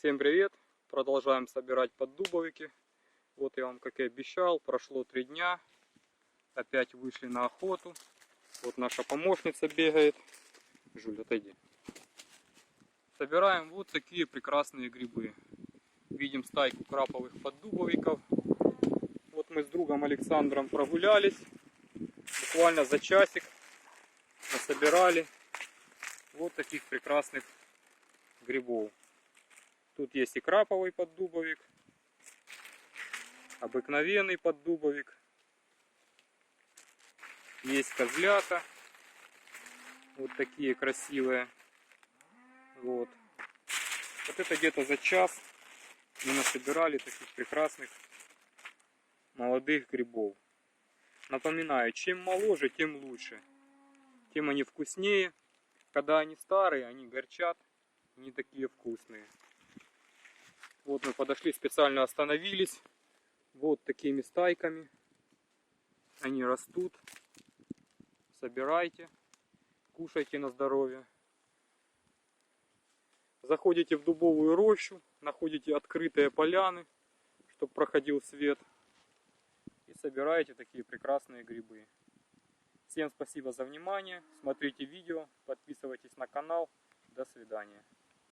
Всем привет! Продолжаем собирать поддубовики. Вот я вам, как и обещал, прошло три дня. Опять вышли на охоту. Вот наша помощница бегает. Жуль, отойди. Собираем вот такие прекрасные грибы. Видим стайку краповых поддубовиков. Вот мы с другом Александром прогулялись. Буквально за часик насобирали вот таких прекрасных грибов. Тут есть и краповый поддубовик, обыкновенный поддубовик, есть козлята, вот такие красивые. Вот. Вот это где-то за час мы насобирали таких прекрасных молодых грибов. Напоминаю, чем моложе, тем лучше. Тем они вкуснее. Когда они старые, они горчат, не такие вкусные. Вот мы подошли, специально остановились. Вот такими стайками. Они растут. Собирайте. Кушайте на здоровье. Заходите в дубовую рощу. Находите открытые поляны, чтобы проходил свет. И собираете такие прекрасные грибы. Всем спасибо за внимание. Смотрите видео. Подписывайтесь на канал. До свидания.